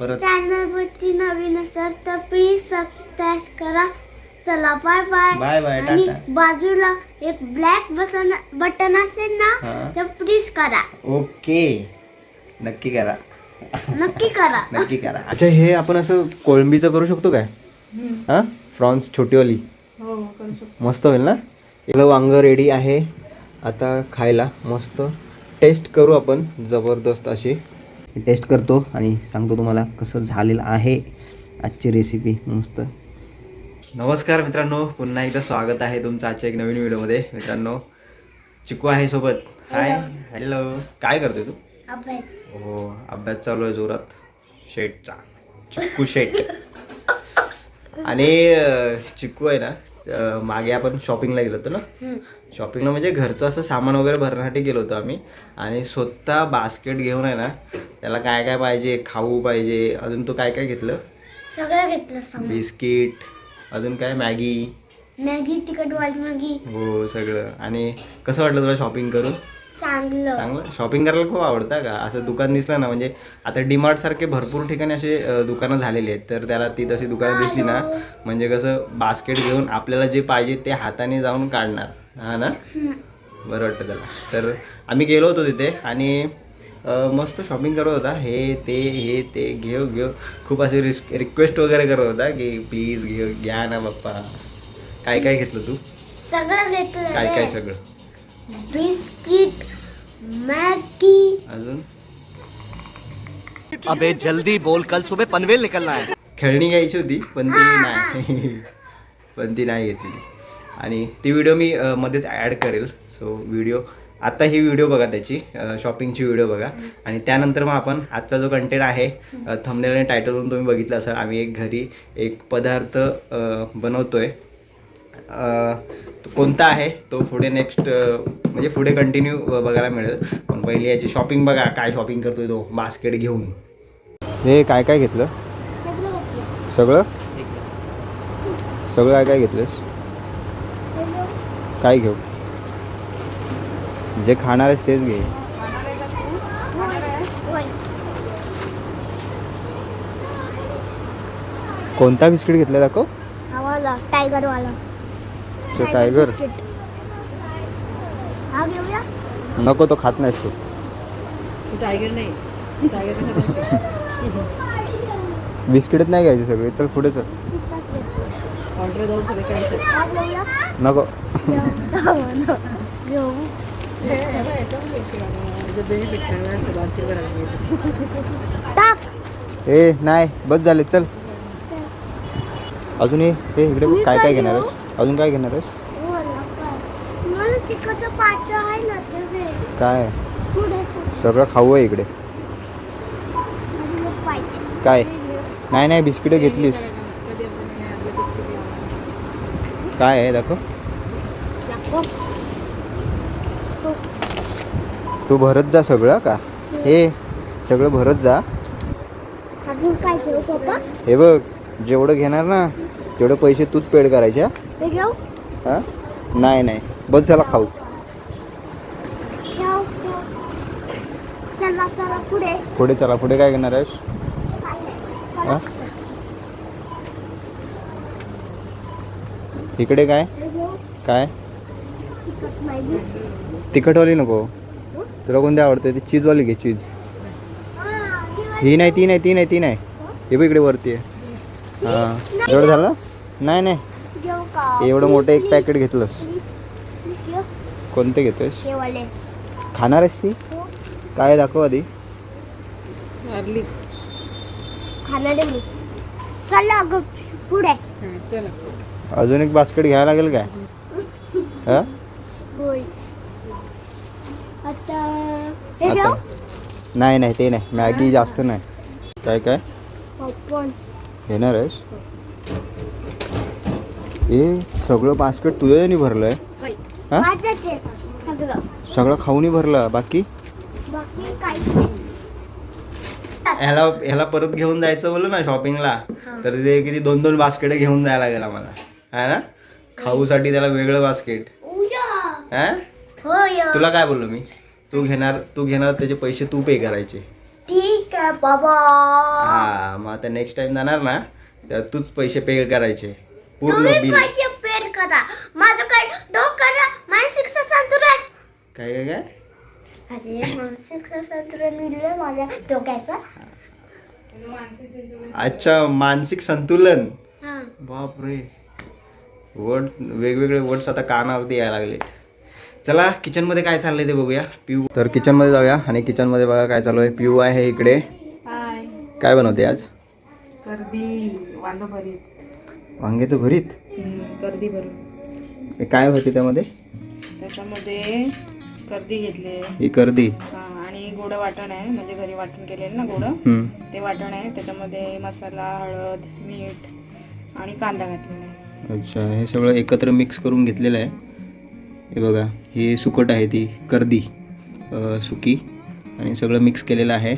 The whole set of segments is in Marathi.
परत चॅनलवरती नवीन असाल तर प्लीज सबस्क्राईब करा. चला बाय बाय बाय बाय आणि टाटा. बाजूला एक ब्लॅक बटन बटन असेल ना हा. तर प्लीज करा. ओके. नक्की करा. नक्की करा. नक्की करा. अच्छा हे आपण असं कोळंबीचं करू शकतो काय? हा? प्रॉन्स छोटीवाली. मस्त होईल ना? इकडं वांग रेडी आहे. आता खायला मस्त. टेस्ट करू आपण जबरदस्त अशी. टेस्ट करतो आणि सांगतो तुम्हाला कसं झालेलं आहे आजची रेसिपी मस्त. नमस्कार मित्रांनो पुन्हा एकदा स्वागत आहे तुमचं आजच्या एक नवीन व्हिडिओमध्ये मित्रांनो चिकू आहे सोबत. हाय हॅलो काय करतोय तू? हो अभ्यास चालू आहे जोरात. शेटचा. चिक्कू शेट. आणि चिक्कू आहे ना मागे आपण शॉपिंगला गेलो होतो ना? शॉपिंगला म्हणजे घरचं असं सामान वगैरे भरण्यासाठी गेलो होतो आम्ही. आणि स्वतः बास्केट घेऊन आहे ना त्याला काय काय पाहिजे खाऊ पाहिजे अजून तो काय काय घेतलं? सगळं घेतलं बिस्किट अजून काय? मॅगी. मॅगी तिखट वाट मॅगी. हो सगळं. आणि कसं वाटलं तुला शॉपिंग करून? चांगलं. चांगलं? शॉपिंग करायला खूप आवडतं का? असं दुकान दिसलं ना म्हणजे आता डीमार्ट सारखे भरपूर ठिकाणी असे अ, दुकानं झालेली आहेत. तर त्याला ती तशी दुकानं दिसली ना म्हणजे कसं बास्केट घेऊन आपल्याला जे पाहिजे ते हाताने जाऊन काढणार. हा ना? बरं वाटतं त्याला. तर आम्ही गेलो होतो तिथे आणि मस्त शॉपिंग करत होता. हे ते हे ते घेऊ घेऊ खूप असे रिस रिक्वेस्ट वगैरे करत होता की प्लीज घेऊ घ्या ना बाप्पा. काय काय घेतलं तू? सगळं घेतलं काय काय. सगळं? Biscuit Maggi. अजून? अबे जल्दी बोल. कल सुबह पनवेल निकलना है. खेळणी घ्यायची होती पण ती नाही. पण ती नाही घेतली. आणि ती व्हिडिओ मी मध्येच ॲड करेल. सो व्हिडिओ आता ही व्हिडिओ बघा त्याची शॉपिंगची व्हिडिओ बघा. आणि त्यानंतर मग आपण आजचा जो कंटेंट आहे थंबनेल आणि टायटलवरून तुम्ही बघितलं असाल आम्ही एक घरी एक पदार्थ बनवतोय. कोणता आहे तो पुढे नेक्स्ट म्हणजे पुढे कंटिन्यू बघायला मिळेल. पण पहिली याची शॉपिंग बघा काय शॉपिंग करतोय तो बास्केट घेऊन. हे काय काय घेतलं? सगळं घेतलं सगळं? सगळं काय काय घेतलंस? काय घेऊ? जे खाणार आहेस तेच घे. कोणता बिस्किट घेतला दाखव. हा वाला टायगर वाला तो टायगर? बिस्किट. हा घेऊया. नको तो खात नाहीस तू. टायगर नाही. टायगर बिस्किटच नाही घ्यायचे सगळे चल पुढे चल. ऑर्डर जाऊन सगळे कॅन्सल. नको. ए नाही बस झाले चल. अजून हे इकडे काय काय घेणार आहेस? अजून काय घेणार आहेस? काय? सगळं खाऊ आहे इकडे. काय? नाही नाही बिस्किटं घेतलीस. काय आहे? दाखव. तो भरत जा सगळं का? हे सगळं भरत जा. अजून काय घेऊ सोपा हे बघ जेवढं घेणार ना तेवढे पैसे तूच पेड करायचे हा? हे घेऊ? हा? नाही नाही. बस झाला खाऊ. घेऊ घेऊ चला चला पुढे. पुढे चला पुढे काय घेणार आहेस? हा? इकडे काय? काय? तिखटवाली नको. तुला कोणती आवडते? ती चीजवाली घे चीज. हा. ही नाही ती नाही ती नाही ती नाही. हे बघ इकडे वरती आहे. हां. झालं नाही नाही. एवढं मोठं एक पॅकेट घेतलंस. कोणते घेतोयस? हे वाले खाणार आहेस ती. काय दाखव आधी. अर्ली खाणारे पुढे. चला. अजून एक बास्केट घ्यायला लागेल काय? हा? होय. आता हे आता. घेऊ नाही नाही ते नाही. मॅगी जास्त नाही. काय काय? पॉपकॉर्न घेणार आहेस ए सगळं बास्केट तुझ्याने भरलं आहे हा? माझंच आहे. सगळं. सगळं खाऊनी भरलं. बाकी? बाकी काहीच नाही. ह्याला ह्याला परत घेऊन जायचं बोललो ना शॉपिंगला तर ते किती दोन दोन बास्केट घेऊन जायला लागेल आम्हाला. है? ना खाऊसाठी त्याला वेगळं बास्केट हा? तुला काय बोललो मी? तू घेणार तू घेणार त्याचे पैसे तू पे करायचे. ठीक आहे बाबा. हा आता नेक्स्ट टाइम जाणार ना तर तूच पैसे पे करायचे. पूर्ण बिल पैसे पेड करा. माझं काय डोकं मानसिक संतुलन काय काय काय? अरे मानसिक संतुलन मिळलं माझ्या डोक्याचं. अच्छा मानसिक संतुलन. बापरे. वर्ड वेगवेगळे वर्ड्स आता कानावरती यायला लागलेत चला किचनमध्ये काय चाललंय ते बघूया. पिऊ तर किचनमध्ये जाऊया आणि किचनमध्ये बघा काय चालू आहे. पिऊ आहे इकडे. काय बनवते आज? वांग्याचं भरीत? कर्दी भरून. काय होते त्यामध्ये? त्याच्यामध्ये कर्दी घेतले. ही कर्दी. हा, आणि गोडं वाटण आहे. म्हणजे घरी वाटण केलेलं ना गोडं. ते वाटण आहे. त्याच्यामध्ये मसाला हळद मीठ आणि कांदा घातलेला आहे. अच्छा हे सगळं एकत्र मिक्स करून घेतलेलं आहे. हे बघा हे सुकट आहे ती कर्दी सुकी. आणि सगळं मिक्स केलेलं आहे.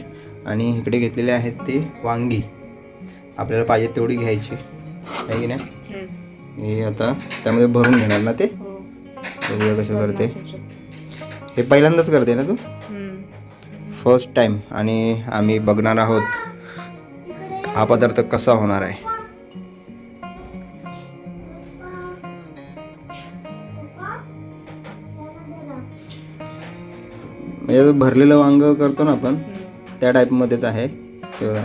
आणि इकडे घेतलेले आहेत ते वांगी. आपल्याला पाहिजे तेवढी घ्यायची. आहे की नाही. हे आता त्यामध्ये भरून घेणार ना ते? हो. बघूया कसं करते. हे पहिल्यांदाच करते ना तू. फर्स्ट टाइम आणि आम्ही बघणार आहोत हा पदार्थ कसा होणार आहे. म्हणजे भरलेलं वांग करतो ना आपण त्या टाईपमध्येच आहे. हे बघा.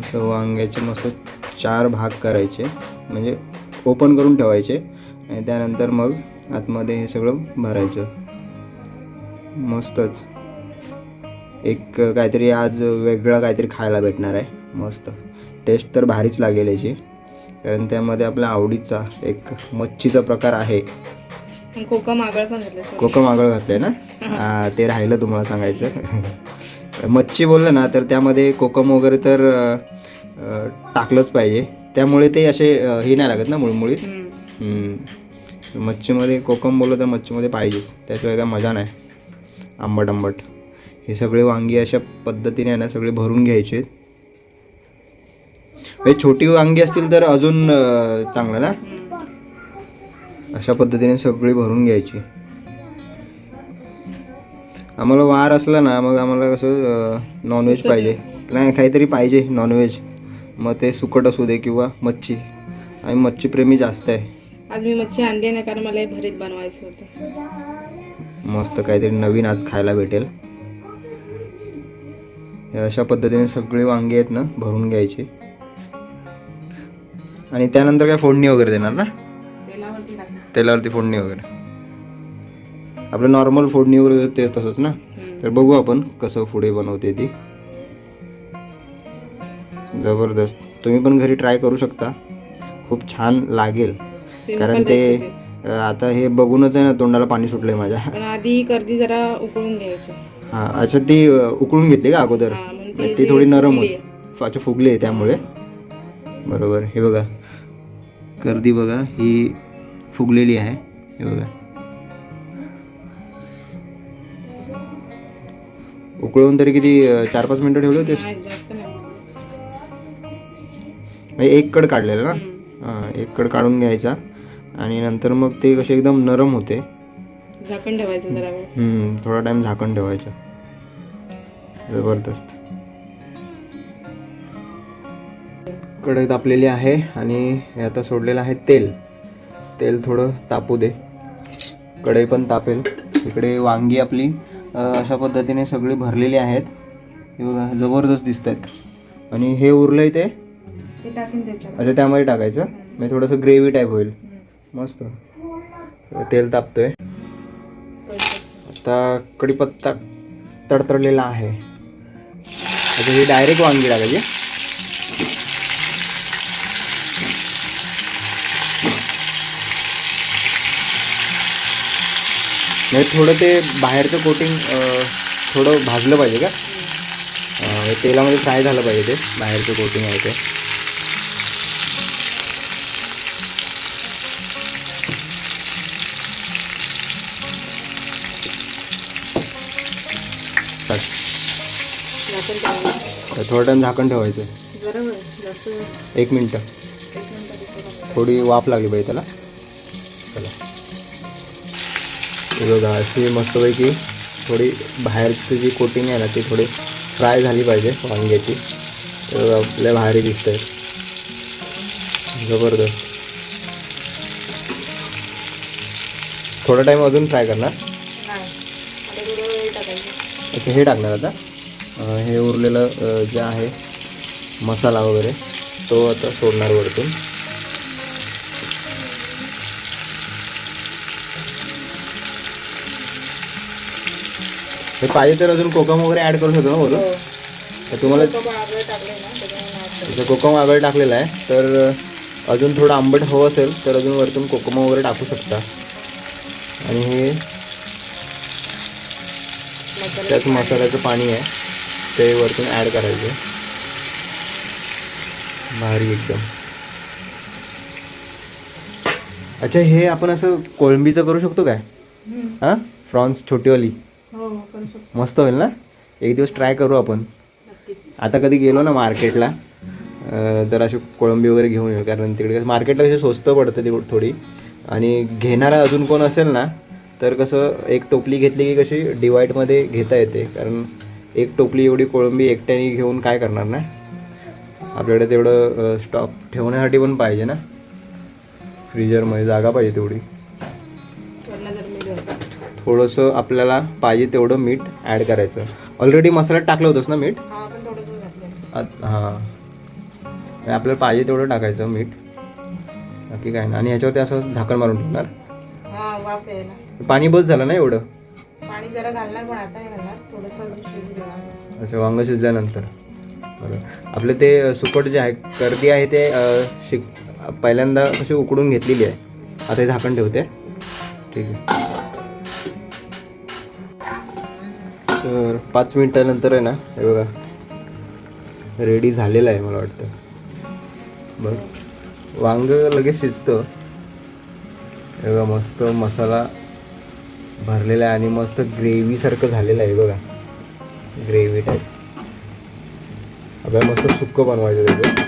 असं वांग्याचे मस्त चार भाग करायचे म्हणजे ओपन करून ठेवायचे. आणि त्यानंतर मग आतमध्ये हे सगळं भरायचं. मस्तच. एक काहीतरी आज वेगळं काहीतरी खायला भेटणार आहे. मस्त. टेस्ट तर भारीच लागेल याची. कारण त्यामध्ये आपल्या आवडीचा एक मच्छीचा प्रकार आहे. कोकम आगळ पण. कोकम आगळ घातलंय ना? ते राहिलं तुम्हाला सांगायचं. मच्छी बोललं ना तर त्यामध्ये कोकम वगैरे तर टाकलंच पाहिजे. त्यामुळे ते असे हे नाही लागत ना मुळमुळीत. मच्छीमध्ये कोकम बोललं तर मच्छीमध्ये पाहिजेच. त्याशिवाय काय मजा नाही. आंबट आंबट. हे सगळे वांगी अशा पद्धतीने ना सगळे भरून घ्यायचे हे छोटी वांगी असतील तर अजून चांगलं ना? अशा पद्धतीने सगळी भरून घ्यायची. आम्हाला वार असला ना मग आम्हाला कसं नॉनव्हेज पाहिजे. नाही काहीतरी पाहिजे नॉनव्हेज मग ते सुकट असू दे किंवा मच्छी. आम्ही मच्छीप्रेमी जास्त आहे. आज मी मच्छी आणली नाही कारण मला भरीत बनवायचं होतं. मस्त काहीतरी नवीन आज खायला भेटेल. अशा पद्धतीने सगळे वांगे आहेत ना भरून घ्यायचे. आणि त्यानंतर काय फोडणी वगैरे देणार ना? तेलावरती फोडणी वगैरे. आपलं नॉर्मल फोडणी वगैरे ते तसंच ना. तर बघू आपण कसं पुढे बनवते ती. जबरदस्त. तुम्ही पण घरी ट्राय करू शकता. खूप छान लागेल. कारण ते आता हे बघूनच आहे ना तोंडाला पाणी सुटलंय माझ्या. आधी कर्दी जरा उकळून घ्यायची. हा अच्छा ती उकळून घेतली का अगोदर? मग ती थोडी नरम होती. अच्छा फुगली आहे त्यामुळे. बरोबर. हे बघा. कर्दी बघा ही फुगलेली आहे. हे बघा. उकळून तरी किती चार पाच मिनटं ठेवले होते? म्हणजे एक कड काढलेला ना? हां एक कड काढून घ्यायचा. आणि नंतर मग ते कसे एकदम नरम होते. झाकण ठेवायचं थोडा टाइम झाकण ठेवायचं. जबरदस्त. कढई तापलेली आहे आणि हे आता सोडलेलं आहे तेल. तेल थोडं तापू दे. कढई पण तापेल. इकडे वांगी आपली अशा पद्धतीने सगळी भरलेली आहेत. हे बघा जबरदस्त दिसत आहेत आणि हे उरलंय ते? ते अच्छा त्यामध्ये टाकायचं? म्हणजे थोडंसं ग्रेव्ही टाईप होईल. मस्त. तेल तापतोय. आता कढीपत्ता तडतडलेला आहे. अच्छा ही डायरेक्ट वांगी टाकायची? म्हणजे थोडं ते बाहेरचं कोटिंग थोडं भाजलं पाहिजे का? तेलामध्ये फ्राय झालं पाहिजे ते बाहेरचं कोटिंग आहे ते. थोडं टाइम झाकण ठेवायचं. एक मिनटं. थोडी वाफ लागली पाहिजे त्याला. हे बघा अशी मस्तपैकी थोडी बाहेरची जी कोटिंग आहे ना ती थोडी फ्राय झाली पाहिजे वांग्याची. तर आपल्या भारी दिसतंय. जबरदस्त. थोडा टाईम अजून फ्राय करणार? अच्छा हे टाकणार आता? हे उरलेलं जे आहे मसाला वगैरे तो आता सोडणार वरतून. हे पाहिजे तर अजून कोकम वगैरे ॲड करू शकतो ना बोलू? हो. तर तुम्हाला कोकम वगैरे टाकलेला आहे. तर अजून थोडं आंबट हवं असेल तर अजून वरतून कोकम वगैरे टाकू शकता. आणि हे त्यात मसाल्याचं पाणी आहे. ते वरतून ॲड करायचं. भारी एकदम. अच्छा हे आपण असं कोळंबीचं करू शकतो काय. हां? फ्रॉन्स छोटीवाली. हो करू शकतो. मस्त होईल ना? एक दिवस ट्राय करू आपण. आता कधी गेलो ना मार्केटला तर अशी कोळंबी वगैरे घेऊन येऊ कारण तिकडे मार्केटला कशी स्वस्त पडतं ती थोडी. आणि घेणारा अजून कोण असेल ना तर कसं एक टोपली घेतली की कशी डिवाईडमध्ये घेता येते. कारण एक टोपली एवढी कोळंबी एकट्याने घेऊन काय करणार ना? आपल्याकडे तेवढं स्टॉक ठेवण्यासाठी पण पाहिजे ना? फ्रीजरमध्ये जागा पाहिजे तेवढी. थोडंसं आपल्याला पाहिजे तेवढं मीठ ॲड करायचं. ऑलरेडी मसाल्यात टाकलं होतंस ना मीठ? हा हां. आपल्याला पाहिजे तेवढं टाकायचं मीठ. बाकी काय नाही. आणि ह्याच्यावरती असं झाकण मारून ठेवणार. हा पाणी बस झालं ना एवढं? पाणी जरा घालणार पण आता घालणार अच्छा वांग शिजल्यानंतर. बरं. आपले ते सुकट जे आहे कर्दी आहे ते शिक पहिल्यांदा कशी उकडून घेतलेली आहे. आता हे झाकण ठेवते. ठीक आहे. तर पाच मिनटानंतर आहे ना हे बघा. रेडी झालेलं आहे मला वाटतं. बघ वांग लगेच शिजतं. हे बघा मस्त मसाला भरलेला आहे आणि मस्त ग्रेव्हीसारखं झालेलं आहे बघा. ग्रेव्ही टाईप आपल्याला मस्त सुक्क बनवायचं त्याचं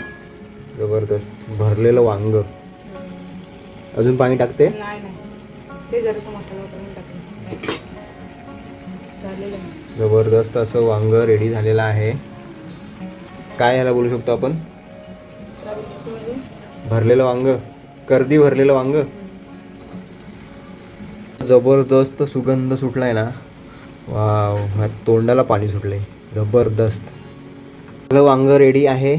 जबरदस्त. भरलेलं वांग. अजून पाणी टाकते. जबरदस्त असं वांग रेडी झालेलं आहे. काय ह्याला बोलू शकतो आपण? भरलेलं वांग. कर्दी भरलेलं वांग. जबरदस्त सुगंध सुटलाय ना. वाव तोंडाला पाणी सुटलंय. जबरदस्त. सगळं वांग रेडी आहे.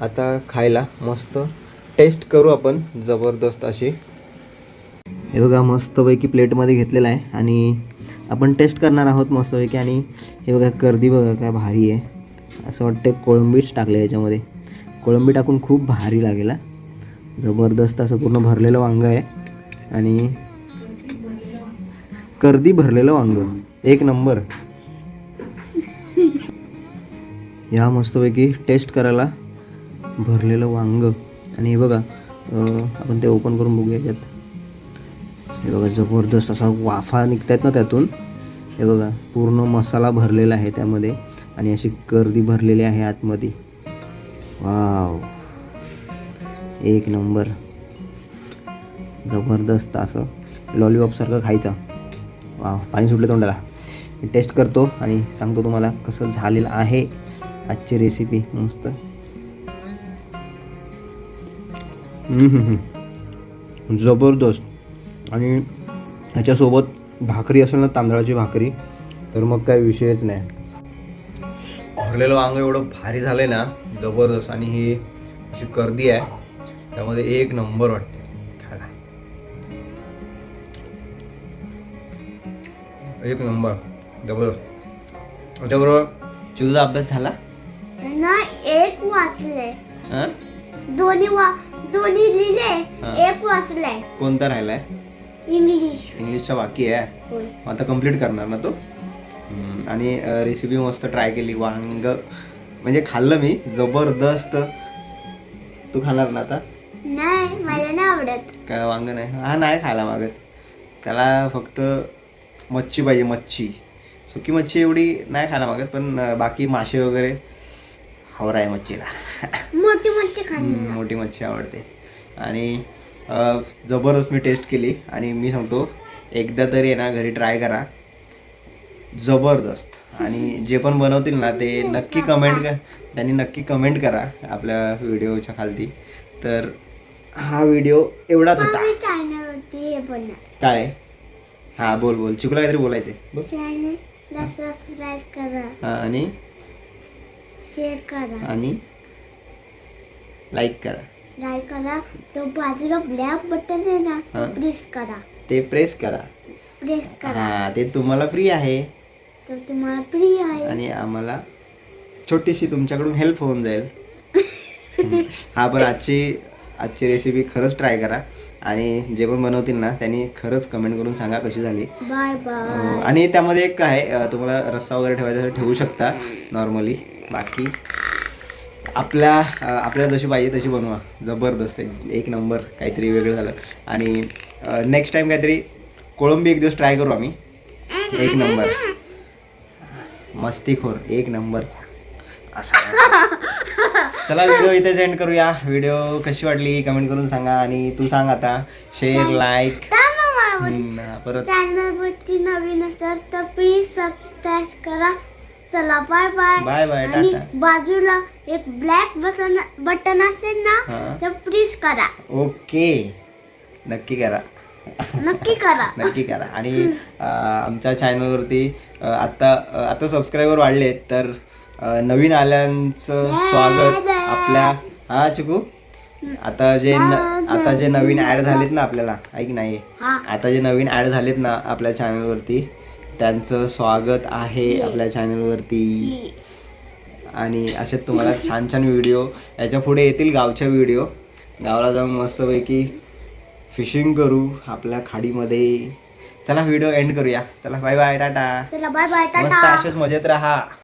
आता खायला मस्त. टेस्ट करू आपण जबरदस्त अशी. हे बघा मस्तपैकी प्लेटमध्ये घेतलेलं आहे. आणि आपण टेस्ट करणार आहोत मस्तपैकी आणि हे बघा कर्दी बघा काय भारी आहे. असं वाटतं कोळंबीच टाकलं याच्यामध्ये. कोळंबी टाकून खूप भारी लागेल जबरदस्त असं पूर्ण भरलेलं वांग आहे. आणि कर्दी भरलेलं वांग. एक नंबर. या मस्तपैकी टेस्ट करायला भरलेलं वांग. आणि हे बघा आपण ते ओपन करून बघूया याच्यात. हे बघा जबरदस्त असा वाफा निघतायत ना त्यातून. हे बघा पूर्ण मसाला भरलेला आहे त्यामध्ये आणि अशी गर्दी भरलेली आहे आतमध्ये. वाव. एक नंबर. जबरदस्त असं. लॉलीपॉपसारखं खायचं. वा पाणी सुटलं तोंडाला. मी टेस्ट करतो आणि सांगतो तुम्हाला कसं झालेलं आहे आजची रेसिपी मस्त. जबरदस्त. आणि ह्याच्यासोबत भाकरी असेल ना तांदळाची भाकरी तर मग काय विषयच नाही. भरलेलं वांग एवढं भारी झालंय ना जबरदस्त. आणि ही अशी कर्दी आहे त्यामध्ये एक नंबर वाटते खायला. एक नंबर. जबरदस्त. त्याच्याबरोबर चिलचा अभ्यास झाला? ना एक वाचले हां? दोन्ही वा दोन्ही लिहिले हा. एक वाचलंय. कोणता राहिलाय? इंग्लिश इंग्लिशचा बाकी आहे. होय. आता कंप्लीट करणार ना तो? हम्म, आणि रेसिपी मस्त ट्राय केली. वांग म्हणजे खाल्लं मी. जबरदस्त. तू खाणार ना आता? नाही मला नाही आवडत. काय वांग नाही? हा नाही खायला मागत. त्याला फक्त मच्छी पाहिजे मच्छी. सुकी मच्छी एवढी नाही खायला मागत पण अं, बाकी मासे वगैरे हवरा आहे मच्छीला. मोठी मोठी खाणे हम्म, मोठी मच्छी आवडते. आणि जबरदस्त मी टेस्ट केली आणि मी सांगतो एकदा तरी आहे ना घरी ट्राय करा. जबरदस्त. आणि जे पण बनवतील ना ते नक्की कमेंट त्यांनी नक्की कमेंट करा आपल्या व्हिडिओच्या खालती. तर हा व्हिडिओ एवढाच होता. हे काय? हा बोल बोल. चिकूला काहीतरी बोलायचे हा, आणि? शेअर करा. आणि? लाईक करा. लाईक करा. तो बाजूला ब्लॅक बटन आहे ना हा. तो प्रेस करा. ते प्रेस करा. प्रेस करा. हा ते तुम्हाला फ्री आहे. तर तुम्हाला प्रिय आहे. आणि आम्हाला छोटीशी तुमच्याकडून हेल्प होऊन जाईल. हा पण आजची आजची रेसिपी खरंच ट्राय करा. आणि जे पण बनवतील ना त्यांनी खरंच कमेंट करून सांगा कशी झाली. बाय बाय अं, आणि त्यामध्ये एक काय अं, तुम्हाला रस्सा वगैरे ठेवायचा असेल ठेवू शकता नॉर्मली बाकी आपल्या आपल्याला जशी पाहिजे तशी बनवा. जबरदस्त एक- एक नंबर काहीतरी वेगळं झालं. आणि नेक्स्ट टाइम काहीतरी कोळंबी एक दिवस ट्राय करू आम्ही. एक नंबर. मस्तीखोर एक नंबरचा. असा. चला व्हिडिओ इथे एंड करूया. व्हिडिओ कशी वाटली कमेंट करून सांगा. आणि तू सांग आता. शेअर लाईक परत. नवीन असेल तर प्लीज सबस्क्राईब करा. चला बाय बाय बाय बाय आणि टाटा. बाजूला एक ब्लॅक बटन बटन असेल ना. तर प्लीज करा. ओके नक्की करा. नक्की करा. नक्की करा. आणि अं, आमच्या चॅनलवरती आता आता सबस्क्रायबर वाढलेत तर अं, नवीन आल्यांचं स्वागत आपल्या हा चिकू? आता जे न- आता जे नवीन ऍड झालेत ना आपल्याला ऐक नाही हा. आता जे नवीन ऍड झालेत ना आपल्या चॅनलवरती त्यांचं स्वागत आहे आपल्या चॅनलवरती आणि असेच तुम्हाला छान छान व्हिडिओ याच्यापुढे येतील गावच्या व्हिडिओ गावाला जाऊन मस्तपैकी फिशिंग करू आपल्या खाडीमध्ये. चला व्हिडिओ एंड करूया. चला बाय बाय टाटा. चला बाय बाय मस्त टाटा असेच मजेत राहा.